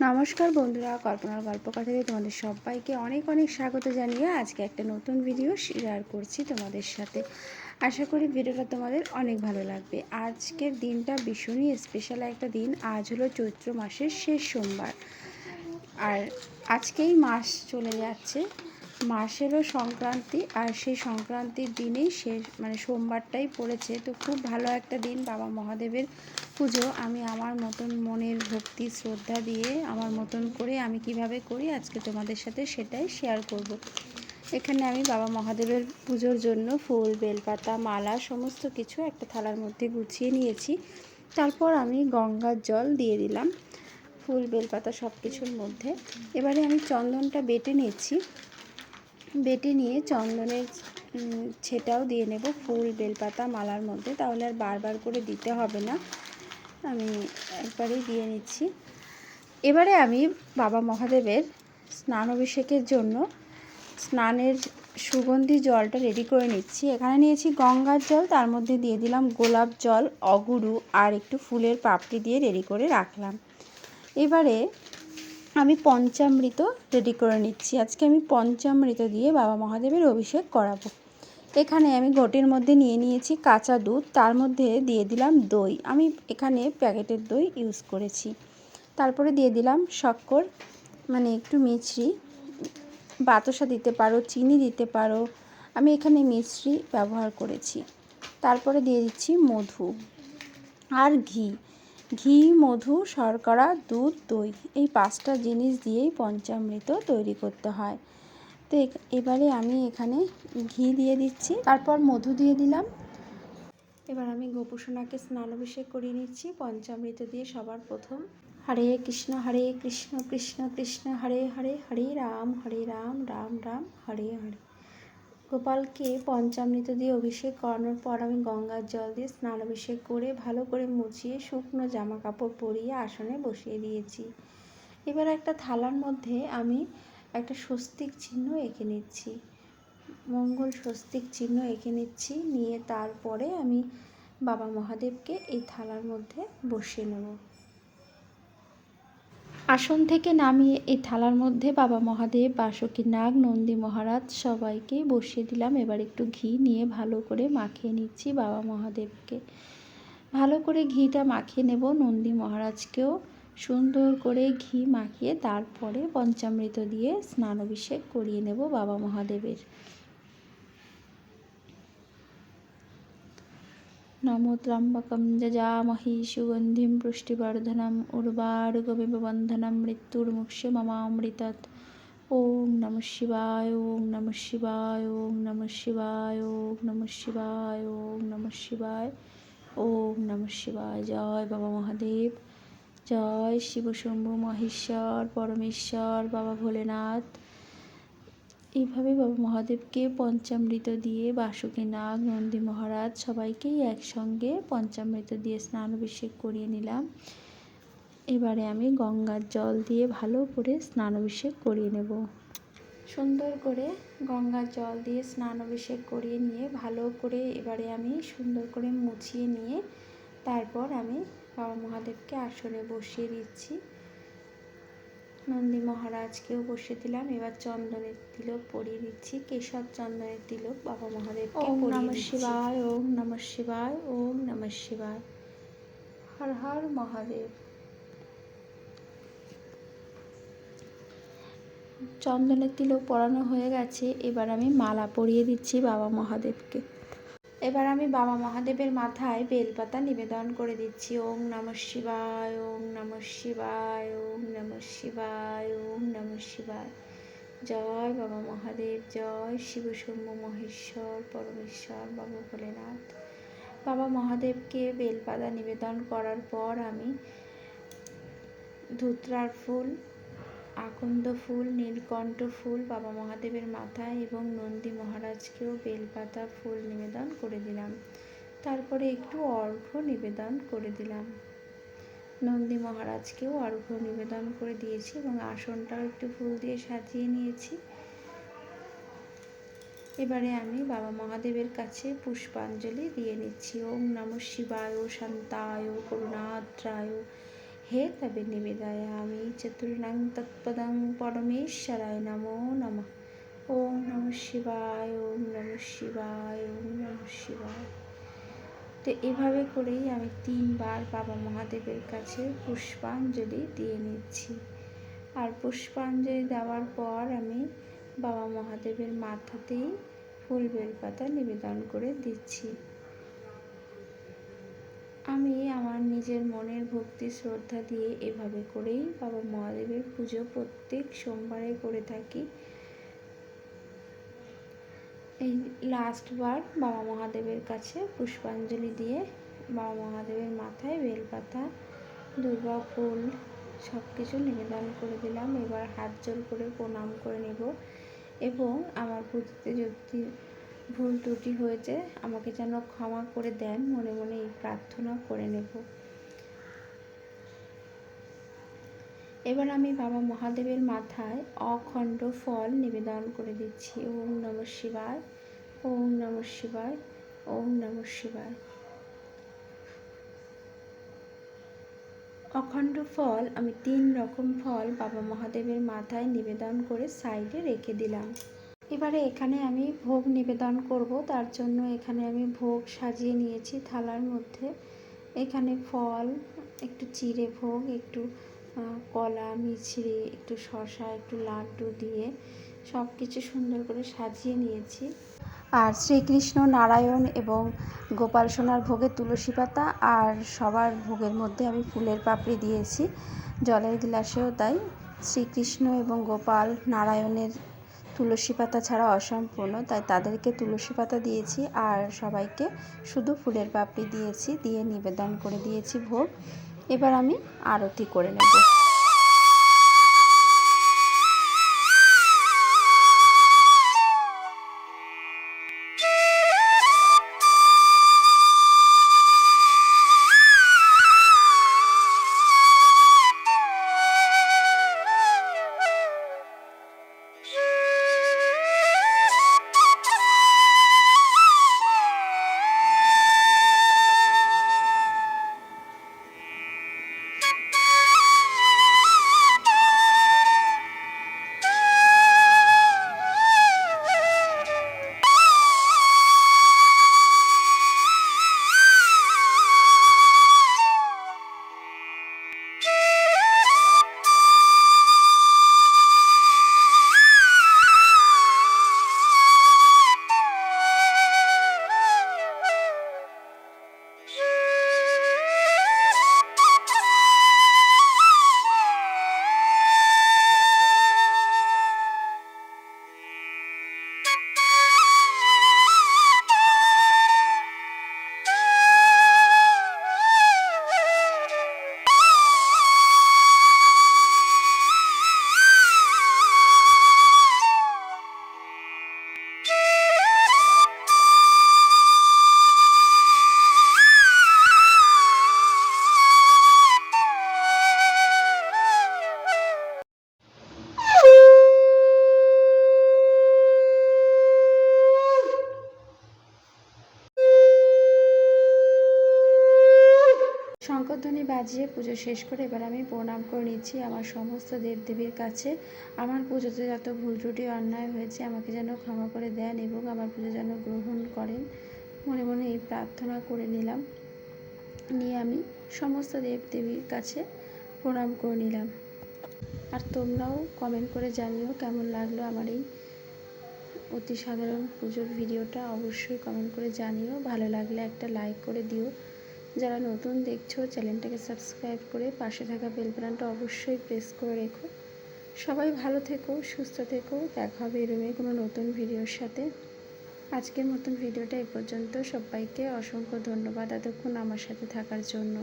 নমস্কার বন্ধুরা, কল্পনার গল্প কথাতে তোমাদের সবাইকে অনেক অনেক স্বাগত জানিয়ে আজকে একটা নতুন ভিডিও শেয়ার করছি তোমাদের সাথে। আশা করি ভিডিওটা তোমাদের অনেক ভালো লাগবে। আজকের দিনটা ভীষণই স্পেশাল একটা দিন। আজ হলো চৈত্র মাসের শেষ সোমবার। আর আজকেই মাস চলে যাচ্ছে। মাস এলো সংক্রান্তি আর সেই সংক্রান্তির দিনেই শেষ মানে সোমবারটাই পড়েছে। তো খুব ভালো একটা দিন বাবা মহাদেবের পুজো, আমি আমার মতন মনের ভক্তি, শ্রদ্ধা দিয়ে আমার মতন করে আমি কীভাবে করি আজকে তোমাদের সাথে সেটাই শেয়ার করব। এখানে আমি বাবা মহাদেবের পুজোর জন্য ফুল, বেলপাতা, মালা, সমস্ত কিছু একটা থালার মধ্যে গুছিয়ে নিয়েছি। তারপর আমি গঙ্গার জল দিয়ে দিলাম, ফুল, বেলপাতা সব কিছুর মধ্যে। এবারে আমি চন্দনটা বেটে নিয়েছি। বেটে নিয়ে চন্দনের ছেটাও দিয়ে নেব ফুল, বেলপাতা, মালার মধ্যে। তাহলে আর বারবার করে দিতে হবে না। আমি একবারেই দিয়ে নিচ্ছি। এবারে আমি বাবা মহাদেবের স্নান অভিষেকের জন্য স্নানের সুগন্ধি জলটা রেডি করে নিচ্ছি। এখানে নিয়েছি গঙ্গার জল, তার মধ্যে দিয়ে দিলাম গোলাপ জল, অগুরু আর একটু ফুলের পাপড়ি দিয়ে রেডি করে রাখলাম। এবারে আমি পঞ্চামৃত রেডি করে নিচ্ছি। আজকে আমি পঞ্চামৃত দিয়ে বাবা মহাদেবের অভিষেক করাবো। এখানে আমি ঘটির মধ্যে নিয়ে নিয়েছি কাঁচা দুধ, তার মধ্যে দিয়ে দিলাম দই। আমি এখানে প্যাকেটের দই ইউজ করেছি। তারপরে দিয়ে দিলাম শক্কর মানে একটু মিছরি, বাতাসা দিতে পারো, চিনি দিতে পারো। আমি এখানে মিশ্রি ব্যবহার করেছি। তারপরে দিয়ে দিচ্ছি মধু আর ঘি। ঘি, মধু, শর্করা, দুধ, দই এই পাঁচটা জিনিস দিয়েই পঞ্চামৃত তৈরি করতে হয়। তো এবারে আমি এখানে ঘি দিয়ে দিচ্ছি। তারপর মধু দিয়ে দিলাম। এবার আমি গোপুসোনাকে স্নান অভিষেক করিয়ে নিচ্ছি। পঞ্চামৃত দিয়ে সবার প্রথম। হরে কৃষ্ণ হরে কৃষ্ণ কৃষ্ণ কৃষ্ণ, হরে হরে হরে রাম হরে রাম রাম রাম, হরে হরে। গোপালকে পঞ্চামৃত দিয়ে অভিষেক করানোর পর আমি গঙ্গার জল দিয়ে স্নান অভিষেক করে ভালো করে মুছিয়ে শুকনো জামা কাপড় পরিয়ে আসনে বসিয়ে দিয়েছি। এবার একটা থালার মধ্যে আমি একটা স্বস্তিক চিহ্ন এঁকে নিচ্ছি। মঙ্গল স্বস্তিক চিহ্ন এঁকে নিচ্ছি। নিয়ে তারপরে আমি বাবা মহাদেবকে এই থালার মধ্যে বসিয়ে নেব। আসন থেকে নামিয়ে এই থালার মধ্যে বাবা মহাদেব, বাসকী নাগ, নন্দী মহারাজ সবাইকে বসিয়ে দিলাম। এবার একটু ঘি নিয়ে ভালো করে মাখিয়ে নিচ্ছি বাবা মহাদেবকে। ভালো করে ঘিটা মাখিয়ে নেব। নন্দী মহারাজকেও সুন্দর করে ঘি মাখিয়ে তারপরে পঞ্চামৃত দিয়ে স্নান অভিষেক করিয়ে নেব বাবা মহাদেবের। নমোত্রম্বকম যজামহি সুগন্ধিম পুষ্টিবর্ধনম উর্বারুগমিব বন্ধনম মৃত্যুর্মুক্ষ মমামৃতৎ। ওম নম শিবায়, ওম নম শিবায়, ওম নম শিবায়, ওম নম শিবায়, ওম নম শিবায়, ওম নম শিবায়। জয় বাবা মহাদেব। জয় শিবশম্ভু মহেশ্বর, পরমেশ্বর, বাবা ভোলেনাথ। এইভাবে বাবা মহাদেবকে পঞ্চামৃত দিয়ে বাসুকী নাগ, নন্দী মহারাজ সবাইকেই একসঙ্গে পঞ্চামৃত দিয়ে স্নান অভিষেক করিয়ে নিলাম। এবারে আমি গঙ্গার জল দিয়ে ভালো করে স্নান অভিষেক করিয়ে নেব। সুন্দর করে গঙ্গার জল দিয়ে স্নান অভিষেক করিয়ে নিয়ে ভালো করে এবারে আমি সুন্দর করে মুছিয়ে নিয়ে তারপর আমি বাবা মহাদেবকে আসনে বসিয়ে দিচ্ছি। নন্দী মহারাজকেও বসিয়ে দিলাম। এবার চন্দনের তিলক পরিয়ে দিচ্ছি। কেশব চন্দনের তিলক বাবা মহাদেবকে ওম নম শিবায় ওম নম শিবায় ওম নম শিবায়। হর হর মহাদেব। চন্দনের তিলক পরানো হয়ে গেছে। এবার আমি মালা পরিয়ে দিচ্ছি বাবা মহাদেবকে। এবার আমি বাবা মহাদেবের মাথায় বেলপাতা নিবেদন করে দিচ্ছি। ওম নম শিবায়, ওম নম শিবায়, ওম নম শিবায়, ওম নম শিবায়। জয় বাবা মহাদেব, জয় শিব শিবশম্ভু মহেশ্বর, পরমেশ্বর, বাবা ভোলেনাথ। বাবা মহাদেবকে বেলপাতা নিবেদন করার পর আমি ধুতরার ফুল আকন্দ ফুল, নীলকণ্ঠ ফুল, বাবা মহাদেবের মাথায় এবং নন্দী মহারাজকেও বেলপাতা ফুল নিবেদন করে দিলাম। তারপরে একটু অর্ঘ্য নিবেদন করে দিলাম। নন্দী মহারাজকেও অর্ঘ্য নিবেদন করে দিয়েছি এবং আসনটাও একটু ফুল দিয়ে সাজিয়ে নিয়েছি। এবারে আমি বাবা মহাদেবের কাছে পুষ্পাঞ্জলি দিয়ে নিচ্ছি। ওম নম শিবায়, শান্তায়, করুণাদ্রায় হে তবে নিবেদয়ামি চতুর্ণাং তৎপদং পরমেশ্বরায় নমো নমঃ ওম নম শিবায় ওম নম শিবায় ওম নম শিবায় তো এভাবে করেই আমি তিনবার বাবা মহাদেবের কাছে পুষ্পাঞ্জলি দিয়ে নিচ্ছি। আর পুষ্পাঞ্জলি দেওয়ার পর আমি বাবা মহাদেবের মাথাতেই ফুল বেলপাতা নিবেদন করে দিচ্ছি। আমি আমার নিজের মনের ভক্তি শ্রদ্ধা দিয়ে এভাবে করেই বাবা মহাদেবের পুজো প্রত্যেক সোমবারে করে থাকি। এই লাস্টবার বাবা মহাদেবের কাছে পুষ্পাঞ্জলি দিয়ে বাবা মহাদেবের মাথায় বেলপাতা, দুর্বা ফুল সব কিছু নিবেদন করে দিলাম। এবার হাত জোর করে প্রণাম করে নেব এবং আমার পুজোতে যদি ভুল ত্রুটি হয়েছে, আমাকে যেন ক্ষমা করে দেন, মনে মনে এই প্রার্থনা করে নেব। এবার আমি বাবা মহাদেবের মাথায় অখণ্ড ফল নিবেদন করে দিচ্ছি। ওম নম শিবায়, ওম নম শিবায়, ওম নম শিবায়। অখণ্ড ফল, আমি তিন রকম ফল বাবা মহাদেবের মাথায় নিবেদন করে সাইডে রেখে দিলাম। এবারে এখানে আমি ভোগ নিবেদন করব। তার জন্য এখানে আমি ভোগ সাজিয়ে নিয়েছি থালার মধ্যে। এখানে ফল, একটু চিড়ে ভোগ, একটু কলা, মিছরি, একটু শশা একটু লাড্ডু দিয়ে সব কিছু সুন্দর করে সাজিয়ে নিয়েছি। আর শ্রীকৃষ্ণ নারায়ণ এবং গোপাল সোনার ভোগে তুলসী পাতা আর সবার ভোগের মধ্যে আমি ফুলের পাপড়ি দিয়েছি। জলের গ্লাসেও তাই। শ্রীকৃষ্ণ এবং গোপাল নারায়ণের তুলসী পাতা ছাড়া অসম্পূর্ণ, তাই তাদেরকে তুলসী পাতা দিয়েছি আর সবাইকে শুধু ফুলের পাপড়ি দিয়েছি, দিয়ে নিবেদন করে দিয়েছি ভোগ। এবার আমি আরতি করে নেব। শঙ্করধ্বনি বাজিয়ে পুজো শেষ করে এবার আমি প্রণাম করে নিচ্ছি আমার সমস্ত দেবদেবীর কাছে। আমার পুজোতে যত ভুল ত্রুটি অন্যায় হয়েছে, আমাকে যেন ক্ষমা করে দেন এবং আমার পুজো যেন গ্রহণ করেন। মনে মনে এই প্রার্থনা করে নিলাম। নিয়ে আমি সমস্ত দেবদেবীর কাছে প্রণাম করে নিলাম। আর তোমরাও কমেন্ট করে জানিও কেমন লাগল আমার এই অতি সাধারণ পুজোর ভিডিওটা অবশ্যই কমেন্ট করে জানিও। ভালো লাগলে একটা লাইক করে দিও। যারা নতুন দেখছ, চ্যানেলটাকে সাবস্ক্রাইব করে পাশে থাকা বেল বাটনটা অবশ্যই প্রেস করে রেখো। সবাই ভালো থেকো, সুস্থ থেকো, দেখা হবে এরমে কোনো নতুন ভিডিওর সাথে। আজকের মতন ভিডিওটা এ পর্যন্ত। সবাইকে অসংখ্য ধন্যবাদ এতক্ষণ আমার সাথে থাকার জন্য।